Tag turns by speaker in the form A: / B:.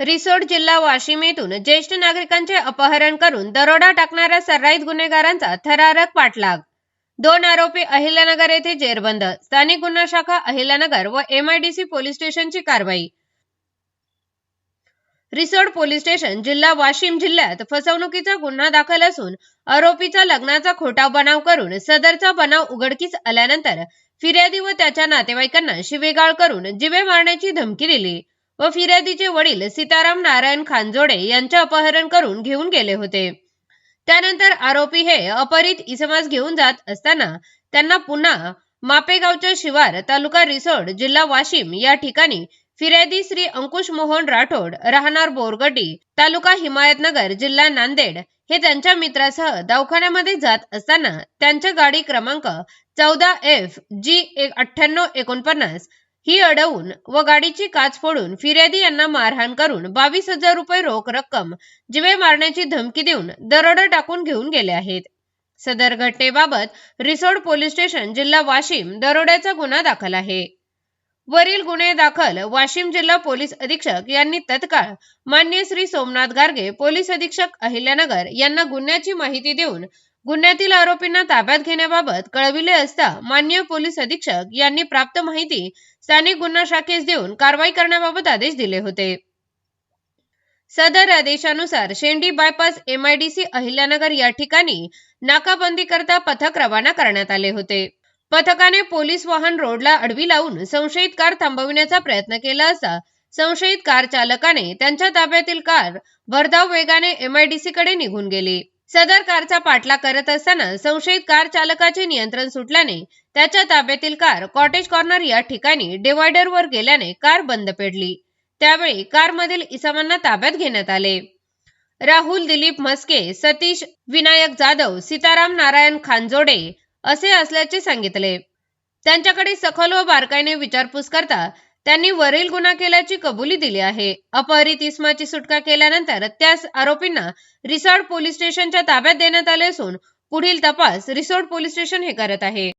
A: रिसोड जिल्हा वाशिम येथून ज्येष्ठ नागरिकांचे अपहरण करून दरोडा टाकणाऱ्या सर्राईत गुन्हेगारांचा थरारक पाठलाग. दोन आरोपी अहिल्यानगर येथे जेरबंद. स्थानिक गुन्हा शाखा अहिल्यानगर व एमआयडीसी पोलीस स्टेशनची कारवाई. रिसोड पोलीस स्टेशन जिल्हा वाशिम जिल्ह्यात फसवणुकीचा गुन्हा दाखल असून आरोपीचा लग्नाचा खोटा बनाव करून सदरचा बनाव उघडकीस आल्यानंतर फिर्यादी व त्याच्या नातेवाईकांना शिवेगाळ करून जिवे मारण्याची धमकी दिली. व फिर्यादीचे वडील सीताराम नारायण खानजोडे यांचे अपहरण करून घेऊन गेले होते. त्यानंतर आरोपी हे अपहरित इसमास घेऊन जात असताना त्यांना पुन्हा मापेगावच्या शिवार तालुका रिसोड जिल्हा वाशिम या ठिकाणी फिर्यादी श्री अंकुश मोहन राठोड राहणार बोरगटी तालुका हिमायतनगर जिल्हा नांदेड हे त्यांच्या मित्रासह दवाखान्यामध्ये जात असताना त्यांच्या गाडी क्रमांक चौदा एफ जी अठ्ठ्याण्णव एकोणपन्नास ही अडवून व गाडीची काच फोडून फिर्यादी यांना मारहाण करून बावीस हजार रुपये रोख रक्कम जिवे मारण्याची धमकी देऊन दरोडा टाकून घेऊन गेले आहेत. सदर घटनेबाबत रिसोड पोलीस स्टेशन जिल्हा वाशिम दरोड्याचा गुन्हा दाखल आहे. वरील गुन्हे दाखल वाशिम जिल्हा पोलीस अधीक्षक यांनी तत्काळ मान्य श्री सोमनाथ गार्गे पोलीस अधीक्षक अहिल्यानगर यांना गुन्ह्याची माहिती देऊन गुन्ह्यातील आरोपींना ताब्यात घेण्याबाबत कळविले असता मान्य पोलीस अधीक्षक यांनी प्राप्त माहिती स्थानिक गुन्हा शाखेस देऊन कारवाई करण्याबाबत आदेश दिले होते. सदर आदेशानुसार शेंडी बायपास एमआयडीसी अहिल्यानगर या ठिकाणी नाकाबंदी करता पथक रवाना करण्यात आले होते. पथकाने पोलीस वाहन रोडला अडवी लावून संशयित कार थांबविण्याचा प्रयत्न केला असता संशयित कार चालकाने त्यांच्या ताब्यातील कार भरधाव वेगाने एमआयडीसी कडे निघून गेली. सदर कारचा पाठलाग करत असताना संशयित कार चालकाचे नियंत्रण सुटल्याने त्याच्या ताब्यातील कार कॉटेज कॉर्नर या ठिकाणी डिवायडर वर गेल्याने कार बंद पेडली. त्यावेळी कारमधील इसमांना ताब्यात घेण्यात आले. राहुल दिलीप म्हस्के सतीश विनायक जाधव सीताराम नारायण खानजोडे असे असल्याचे सांगितले. त्यांच्याकडे सखोल व बारकाईने विचारपूस करता त्यांनी वरील गुन्हा केल्याची कबुली दिली आहे. अपहरित इस्माची सुटका केल्यानंतर त्याच आरोपींना रिसॉर्ट पोलीस स्टेशनच्या ताब्यात देण्यात आले असून पुढील तपास रिसोर्ट पोलीस स्टेशन हे करत आहे.